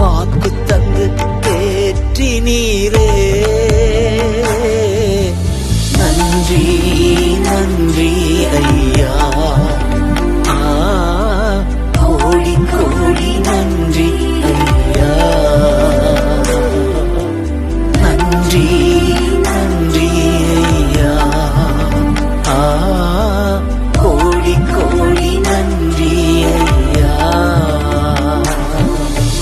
வாக்கு தந்து தேற்றி நீரே நன்றி நன்றி ஐயா. கோடி கோடி நன்றி ஐயா. நன்றி.